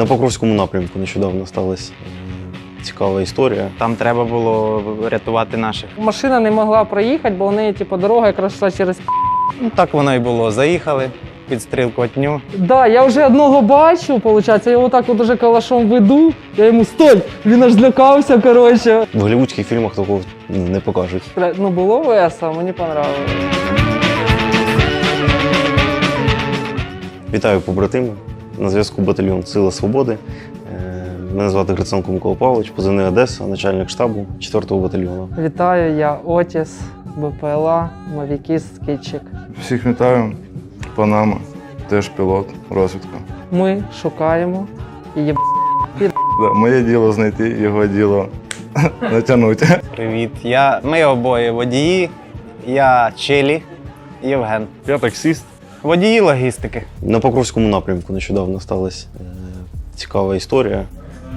На Покровському напрямку нещодавно сталася е, цікава історія. Там треба було рятувати наших. Машина не могла проїхати, бо у неї, типу, дорога якраз йшла через Ну так воно і було. Заїхали під стрілкотню. Да, я вже одного бачу, виходить, я його так от уже калашом веду, я йому стой! Він аж злякався, коротше. В голівудських фільмах такого не покажуть. Ну було весело, мені понравилось. Вітаю побратими. На зв'язку батальйон Сила Свободи. Е, Мене звати Гриценко Микола Павлович, позивний Одеса, начальник штабу 4-го батальйону. Вітаю, я Отіс, БПЛА, Мавікіст, Скітчик. Всіх вітаю. Панама, теж пілот, розвідка. Ми шукаємо і є Да, моє діло знайти, його діло натягнути. Привіт. Я... Ми обоє водії. Я Чилі, Євген. Я таксист. Водії логістики. На Покровському напрямку нещодавно сталася е, цікава історія.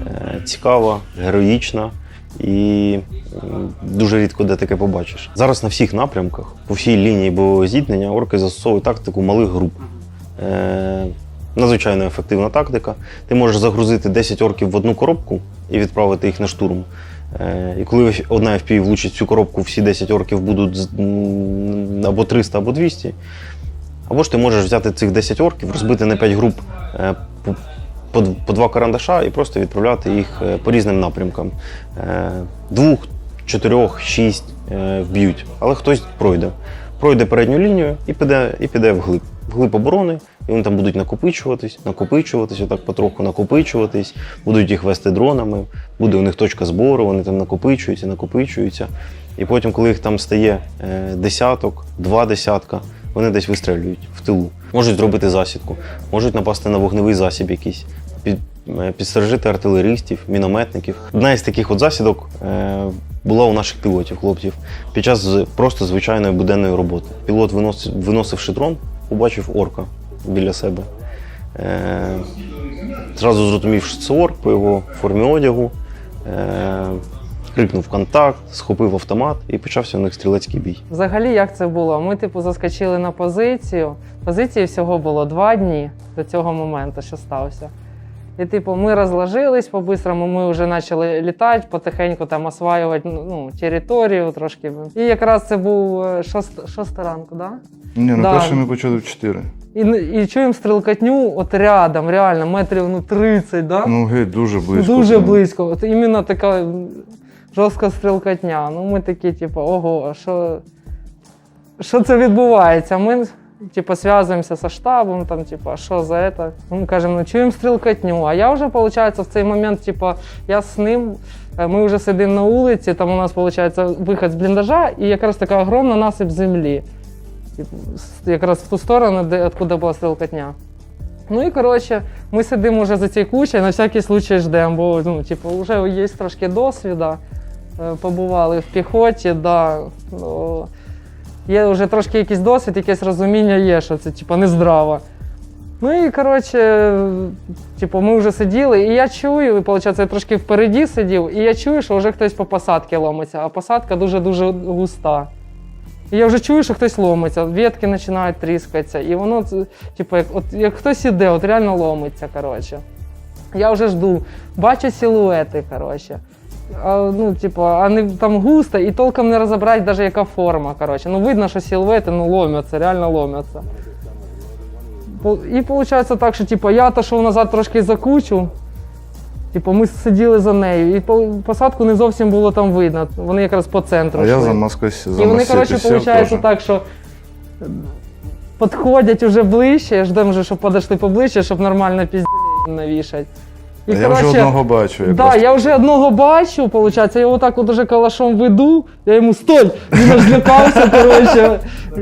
Е, Цікава, героїчна і дуже рідко де таке побачиш. Зараз на всіх напрямках, по всій лінії бойового зіткнення, орки застосовують тактику малих груп. Е, Надзвичайно ефективна тактика. Ти можеш загрузити 10 орків в одну коробку і відправити їх на штурм. Е, І коли одна FPV влучить цю коробку, всі 10 орків будуть або 300, або 200. Або ж ти можеш взяти цих 10 орків, розбити на 5 груп е, по, два карандаша і просто відправляти їх е, по різним напрямкам. Е, Двох, чотирьох, шість вб'ють, але хтось пройде. Пройде передню лінію і піде, і піде вглиб. Вглиб оборони, і вони там будуть накопичуватись, накопичуватись, отак потроху накопичуватись, будуть їх вести дронами, буде у них точка збору, вони там накопичуються, накопичуються. І потім, коли їх там стає десяток, два десятка, вони десь вистрелюють в тилу. Можуть зробити засідку, можуть напасти на вогневий засіб якийсь, під, е, підстережити артилеристів, мінометників. Одна із таких от засідок е, була у наших пілотів, хлопців, під час просто звичайної буденної роботи. Пілот, винос, виносивши дрон, побачив орка біля себе. Е, зразу зрозумів, що це орк по його формі одягу. Крикнув контакт, схопив автомат і почався у них стрілецький бій. Взагалі, як це було? Ми, типу, заскочили на позицію. Позиції всього було два дні до цього моменту, що стався. І, типу, ми розложились по-бистрому, ми вже почали літати, потихеньку там осваювати ну, територію трошки. І якраз це був е, шост, шоста ранку, да? Ні, ну Да. перше ми почали в 4. І, і чуємо стрілкотню от рядом, реально, метрів ну, 30, да? Ну геть, дуже близько. Дуже близько. От іменно така жорстка стрілкотня. Ну, ми такі, типу, ого, що, що це відбувається? Ми, типу, зв'язуємося зі штабом, там, типу, що за це? Ну, Ми кажемо, ну чуємо стрілкотню. А я вже, виходить, в цей момент, типу, я з ним, е, ми вже сидимо на вулиці, там у нас, виходить, вихід з бліндажа і якраз така огромна насип землі. Типу, Якраз в ту сторону, де откуда була стрілкотня. Ну і коротше, ми сидимо вже за цією кучею, на всякий случай ждемо, бо ну, типу, вже є трошки досвіду. Е, Побували в піхоті, да. Ну, є вже трошки якийсь досвід, якесь розуміння є, що це типу, нездраво. Ну і коротше, типу, ми вже сиділи, і я чую, і виходить, я трошки впереді сидів, і я чую, що вже хтось по посадці ломиться, а посадка дуже-дуже густа. І я вже чую, що хтось ломиться, ветки починають тріскатися, і воно, типу, як, от, як хтось іде, от реально ломиться, коротше. Я вже жду, бачу силуети, коротше. А, ну, типу, а не там густо і толком не розібрати, навіть яка форма. Коротше. Ну, видно, що силуети ну, ломяться, реально ломяться. І виходить так, що типу, я отошов назад трошки за кучу. Типу, ми сиділи за нею, і посадку не зовсім було там видно. Вони якраз по центру. А я за маской за І вони, коротше, виходить так, що підходять уже ближче, ждемо вже, щоб подошли поближче, щоб нормально пізді навішати. І, я я вже одного бачу. Да, якраз. я вже одного бачу, виходить, я його так от уже калашом веду, я йому стой! Він аж злякався, коротше.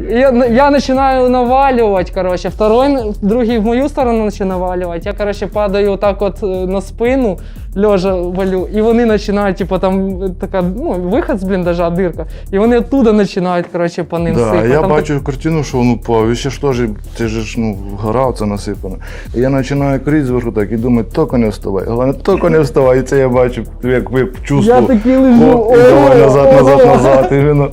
Я, я починаю навалювати, коротше, второй, другий в мою сторону починає навалювати. Я, коротше, падаю так от е, на спину, лежа валю, і вони починають, типу, там е, така, ну, вихід з бліндажа, дирка, і вони оттуда починають, коротше, по ним Да, сипати. я Там бачу картину, що воно впав, і ще ж теж, це ж ну, гора оце насипана. І я починаю крізь зверху так і думаю, тільки не вставай. Головне, тільки не вставай. І це я бачу, як ви чувство. Я такий лежу, давай назад, назад, назад. І воно.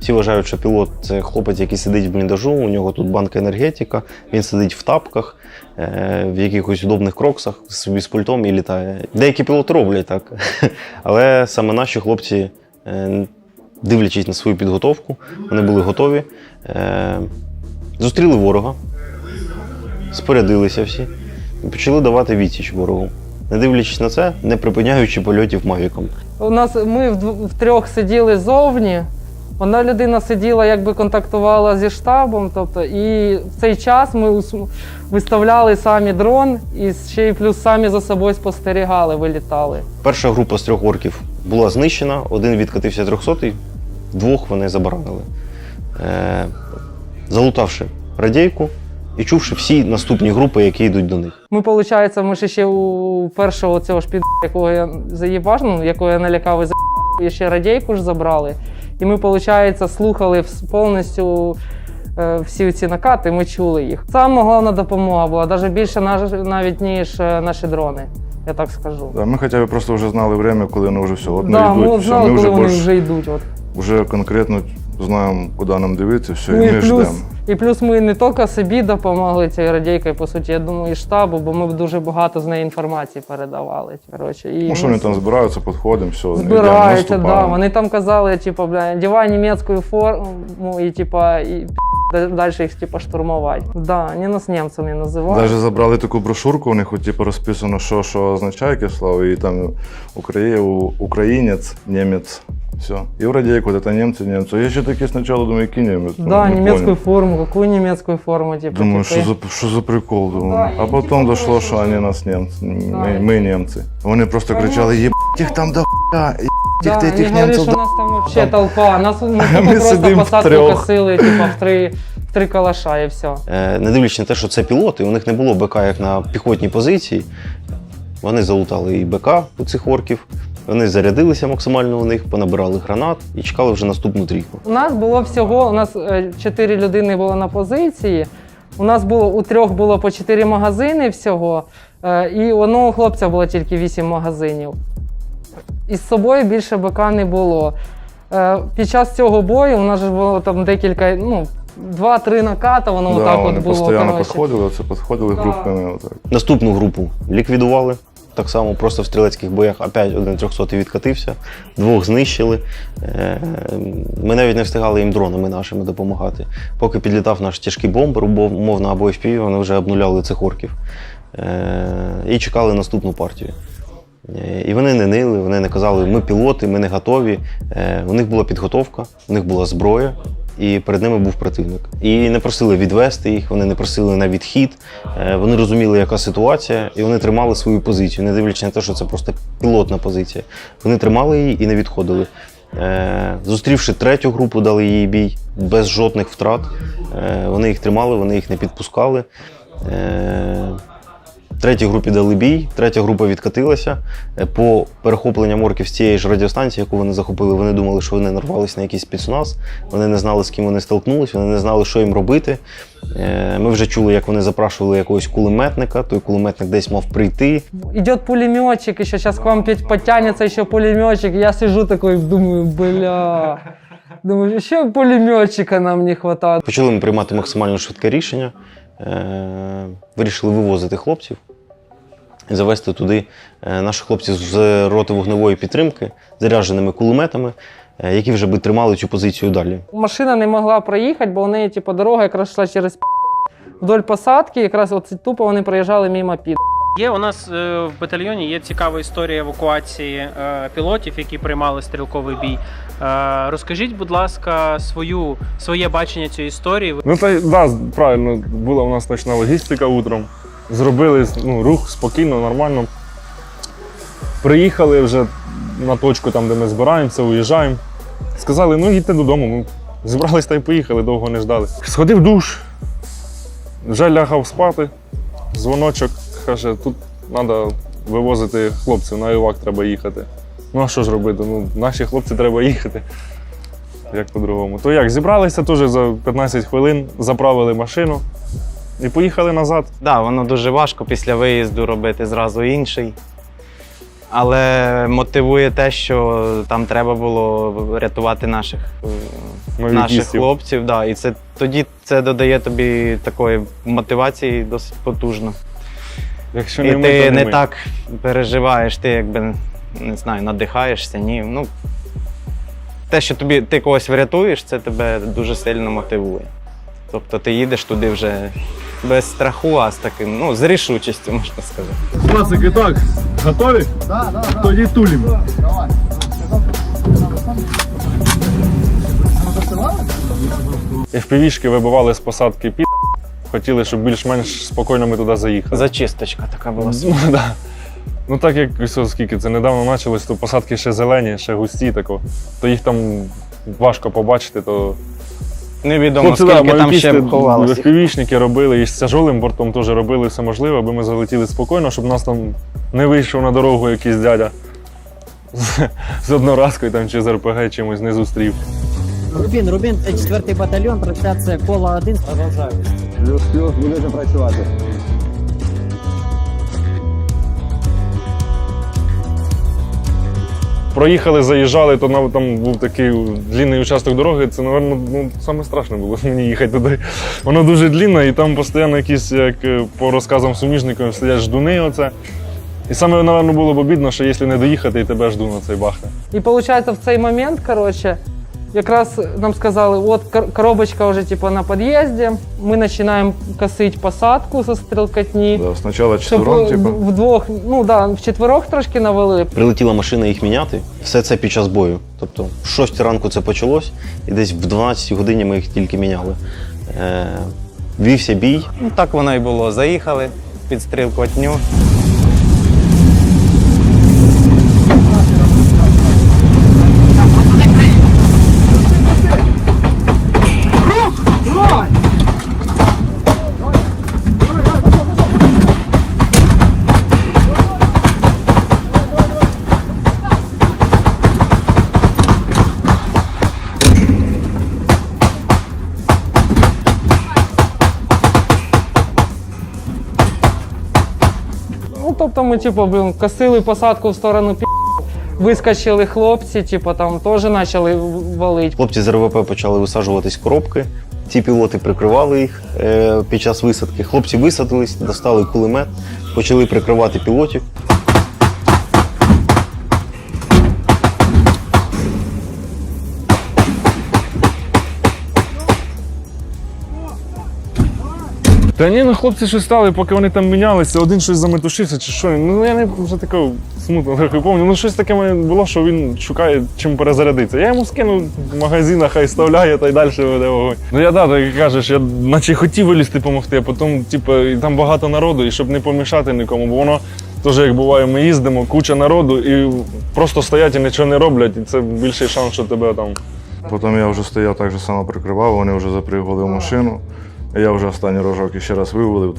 Всі вважають, що пілот це хлопець, який сидить в бліндажу, у нього тут банка енергетика, він сидить в тапках, в якихось удобних кроксах собі з пультом і літає. Деякі пілоти роблять так. Але саме наші хлопці, е, дивлячись на свою підготовку, вони були готові. е, Зустріли ворога, спорядилися всі почали давати відсіч ворогу. Не дивлячись на це, не припиняючи польотів Мавіком. У нас ми втрьох сиділи зовні. Одна людина сиділа, якби контактувала зі штабом. Тобто, і в цей час ми виставляли самі дрон і ще й плюс самі за собою спостерігали, вилітали. Перша група з трьох орків була знищена, один відкатився 300 двох вони забаранили. Е, залутавши радійку і чувши всі наступні групи, які йдуть до них. Ми, виходить, ми ж ще у першого цього ж під якого я заїбаш, ну, якого я налякав і за і ще радійку ж забрали. І ми, виходить, слухали повністю е, всі ці накати, ми чули їх. Саме головна допомога була, навіть більше навіть ніж е, наші дрони, я так скажу. Да, ми хоча б просто вже знали время, коли вони вже все. От ми да, йдуть, ми все, ми коли вже, вони більш- вже йдуть. От. вже конкретно знаємо, куди нам дивитися, все, Ну, і ми плюс, ждемо. І плюс ми не тільки собі допомогли цією радійкою, по суті, я думаю, і штабу, бо ми дуже багато з неї інформації передавали. Коротше, і Ну, що вони там збираються, підходимо, все, збираються, да. Вони там казали, типу, бля, одягай німецьку форму і типа і далі їх типа штурмувати. Да, вони нас німцями називають. Навіть забрали таку брошурку, у них типу, розписано, що, що означає яке слово, і там Украї... українець, німець. Все. І в радійку, от це німці, німці. Я ще таки спочатку думаю, який німець. Ну, Да, не немецкую понял. форму, какую немецкую форму, типа. Думаю, типа, що за, що за прикол, думаю. Да, а дійшло, коротше, що вони нас німці. Ми, Да, ми німці. Вони просто кричали, єб їх там до хуя, Да, они тих говорили, німців що до нас там вообще Там. толпа. Нас ми ми просто посадку косили, типа, в три, в три калаша і все. Е, не дивлячись на те, що це пілоти, у них не було БК як на піхотній позиції. Вони залутали і БК у цих орків. Вони зарядилися максимально у них, понабирали гранат і чекали вже наступну трійку. У нас було всього, у нас е, чотири людини було на позиції. У нас було у трьох було по чотири магазини всього, е, і у одного хлопця було тільки вісім магазинів. І з собою більше БК не було. Е, Під час цього бою у нас ж було там декілька, ну, два-три наката, воно Да, отак вони от було. постійно коротше. підходили, це підходили Да. групками. Отак. Наступну групу ліквідували. Так само просто в стрілецьких боях опять один 300 відкатився, двох знищили. Е, Ми навіть не встигали їм дронами нашими допомагати. Поки підлітав наш тяжкий бомбер, умов- умовно або FPV, вони вже обнуляли цих орків Е, і чекали наступну партію. Е, І вони не нили, вони не казали, ми пілоти, ми не готові. У них була підготовка, у них була зброя, і перед ними був противник. І не просили відвести їх, вони не просили на відхід. Е, Вони розуміли, яка ситуація, і вони тримали свою позицію, не дивлячись на те, що це просто пілотна позиція. Вони тримали її і не відходили. Е, Зустрівши третю групу, дали їй бій без жодних втрат. Е, Вони їх тримали, вони їх не підпускали. Третій групі дали бій, третя група відкатилася. Е, По перехопленням орків з цієї ж радіостанції, яку вони захопили, вони думали, що вони нарвалися на якийсь спецназ. Вони не знали, з ким вони столкнулися, вони не знали, що їм робити. Е, Ми вже чули, як вони запрашували якогось кулеметника. Той кулеметник десь мав прийти. Идет пулеметчик, еще сейчас к вам подтянется еще пулеметчик. Я сижу такой, думаю, бля. Думаю, еще пулеметчика нам не хватает. Почали ми приймати максимально швидке рішення. Е, Вирішили вивозити хлопців і завести туди е, наших хлопців з роти вогневої підтримки, зарядженими кулеметами, е, які вже би тримали цю позицію далі. Машина не могла проїхати, бо у неї типу, дорога якраз йшла через вдоль посадки, якраз от тупо вони проїжджали мимо під. Є у нас е, в батальйоні є цікава історія евакуації е, пілотів, які приймали стрілковий бій. Е, розкажіть, будь ласка, свою своє бачення цієї історії. Ну та да, правильно, була у нас ночна логістика утром. Зробили ну, рух спокійно, нормально. Приїхали вже на точку, там, де ми збираємося, уїжджаємо. Сказали, ну їдьте додому. Ми зібрались та й поїхали, довго не ждали. Сходив душ, вже лягав спати. Дзвоночок каже, тут треба вивозити хлопців, на івак треба їхати. Ну а що ж робити? Ну, наші хлопці треба їхати. Як по-другому. То як, зібралися теж за 15 хвилин, заправили машину і поїхали назад. Да, воно дуже важко після виїзду робити зразу інший. Але мотивує те, що там треба було рятувати наших, наших хлопців. Да, і це тоді це додає тобі такої мотивації досить потужно. Якщо І не ми, ти то не ми. так переживаєш, ти якби не знаю, надихаєшся. Ні. Ну, те, що тобі ти когось врятуєш, це тебе дуже сильно мотивує. Тобто ти їдеш туди вже без страху, а з таким, ну, з рішучістю, можна сказати. Пацики, так, готові? Да, да, да. Тоді тулім. FPV-шки вибивали з посадки під. Хотіли, щоб більш-менш спокійно ми туди заїхали. Зачисточка така була. Ну, да. ну так як ось скільки це недавно почалось, то посадки ще зелені, ще густі, тако, то їх там важко побачити, то Невідомо, Хлопці, да, скільки там ще ховалося. FPV-шники робили і з тяжолим бортом теж робили все можливе, аби ми залетіли спокійно, щоб нас там не вийшов на дорогу якийсь дядя з, з одноразкою там, чи з РПГ чимось не зустрів. Рубін, Рубін, це четвертий батальйон, трансляція кола 1. Продовжаю. Плюс-плюс, будете працювати. Проїхали, заїжджали, то навіть там був такий длінний участок дороги. Це, напевно, ну, саме страшне було мені їхати туди. Воно дуже длінне, і там постійно якісь, як е, по розказам суміжників, сидять ждуни. Оце. І саме, напевно, було б обідно, що якщо не доїхати, і тебе жду на цей бахне. І виходить, в цей момент, коротше, якраз нам сказали, от кор- коробочка вже типу, на під'їзді, ми починаємо косити посадку зі стрілкотні. Да, спочатку четвером, типу. вдвох, ну да, в четверох трошки навели. Прилетіла машина їх міняти. Все це під час бою. Тобто, в 6 ранку це почалось, і десь в 12 годині ми їх тільки міняли. Е, вівся бій. Ну, так воно і було. Заїхали під стрілкотню. Типу, блин, косили посадку в сторону пі. Вискочили хлопці, типу, там теж почали валити. Хлопці з РВП почали висаджуватись коробки. Ці пілоти прикривали їх е, під час висадки. Хлопці висадились, достали кулемет, почали прикривати пілотів. Та ні, ну хлопці щось стали, поки вони там мінялися, один щось заметушився чи що. Ну я не вже такого смутно трохи пам'ятаю. Ну щось таке мене було, що він шукає чим перезарядитися. Я йому скинув в магазин, хай вставляє та й далі веде вогонь. Ну я да, так кажеш, я наче хотів вилізти допомогти, а потім, типу, і там багато народу, і щоб не помішати нікому, бо воно. Теж, як буває, ми їздимо, куча народу і просто стоять і нічого не роблять, і це більший шанс, що тебе там Потім я вже стояв так же само прикривав, вони вже запригали в машину. Я вже останній рожок ще раз вивалив.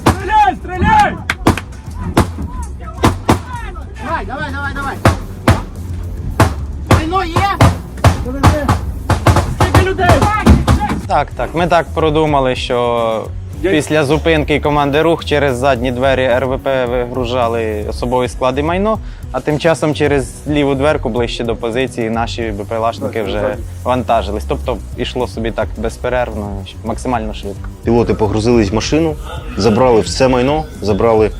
Давай, давай, давай, давай. Майно є? Так, так. Ми так продумали, що після зупинки команди рух через задні двері РВП вигружали особовий склад і майно, а тим часом через ліву дверку ближче до позиції наші БПЛАшники вже вантажились. Тобто йшло собі так безперервно, максимально швидко. Пілоти погрузились в машину, забрали все майно, забрали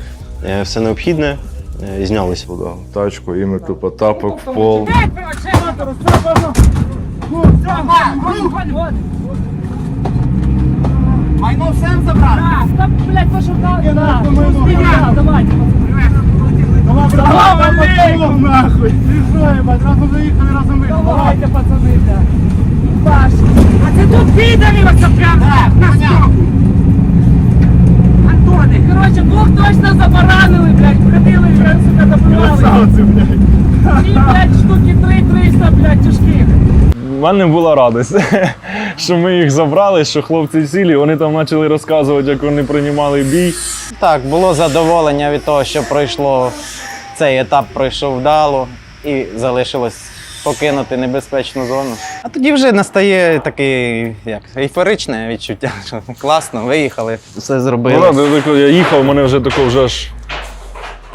е, все необхідне, е, і знялися. Тачку, і ми тупо тапок в пол. Майно всем забрати? нахуй! Пішли, одразу заїхали разом ви. Давайте, пацани, А це тут підарів оце прям на стоку. Антоне, коротше, двох точно забаранили, блядь, входили, блядь, сука, добивали. Красавці, блядь. І, блядь, штуки три-триста, блядь, тяжких. У мене була радість, що ми їх забрали, що хлопці цілі, вони там почали розказувати, як вони приймали бій. Так, було задоволення від того, що пройшло цей етап пройшов вдало і залишилось покинути небезпечну зону. А тоді вже настає таке як ейфоричне відчуття, що класно, виїхали, все Ну, зробили. ладно, я я їхав, мене вже тако вже аж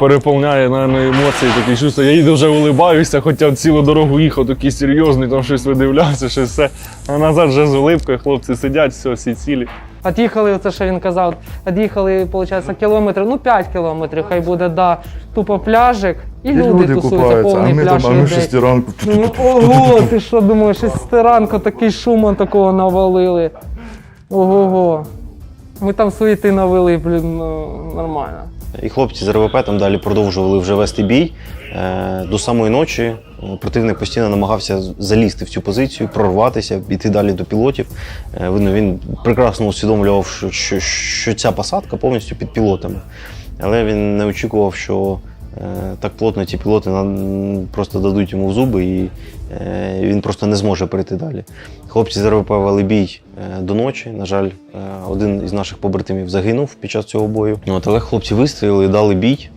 переповняє наверное, емоції такі чувства. Я їду вже улибаюся, хоча цілу дорогу їхав, такий серйозний, там щось видивлявся, щось все. А назад вже з улипкою, хлопці сидять, все, всі цілі. От'їхали, це що він казав, від'їхали, виходить, кілометрів, ну 5 кілометрів, хай буде, да, тупо пляжик, і, І люди, люди тусуються, купаються, а ми пляж там, а ми людей. шестеранку. Ну, ого, ти що думаєш, шестеранку такий шумон такого навалили. Ого-го. Ми там суєти навели, блін, ну, нормально. І хлопці з РВП там далі продовжували вже вести бій. Е, До самої ночі е, противник постійно намагався залізти в цю позицію, прорватися, йти далі до пілотів. Е, Видно, він прекрасно усвідомлював, що, що, що ця посадка повністю під пілотами. Але він не очікував, що так плотно ці пілоти просто дадуть йому в зуби, і е, він просто не зможе перейти далі. Хлопці з РВП вели бій е, до ночі. На жаль, е, один із наших побратимів загинув під час цього бою. От, але хлопці вистрілили, дали бій,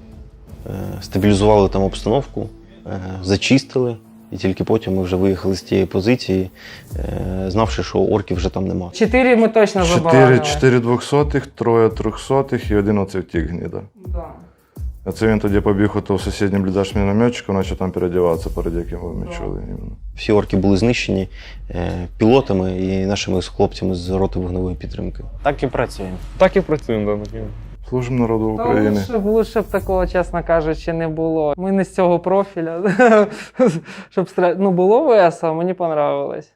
е, стабілізували там обстановку, е, зачистили. І тільки потім ми вже виїхали з тієї позиції, е, знавши, що орків вже там нема. Чотири ми точно заборонили. чотири двохсотих, троє трьохсотих і один оце втік гніда. Да. А це він тоді побіг ото в сусідній блідаш мінометчику, почав там переодіватися, перед яким ми чули. Всі орки були знищені е, пілотами і нашими хлопцями з роти вогневої підтримки. Так і працюємо. Так і працюємо, да, такі. Служимо народу Та України. лучше, б- лучше б такого, чесно кажучи, не було. Ми не з цього профіля. Щоб ну, було весело, мені понравилось.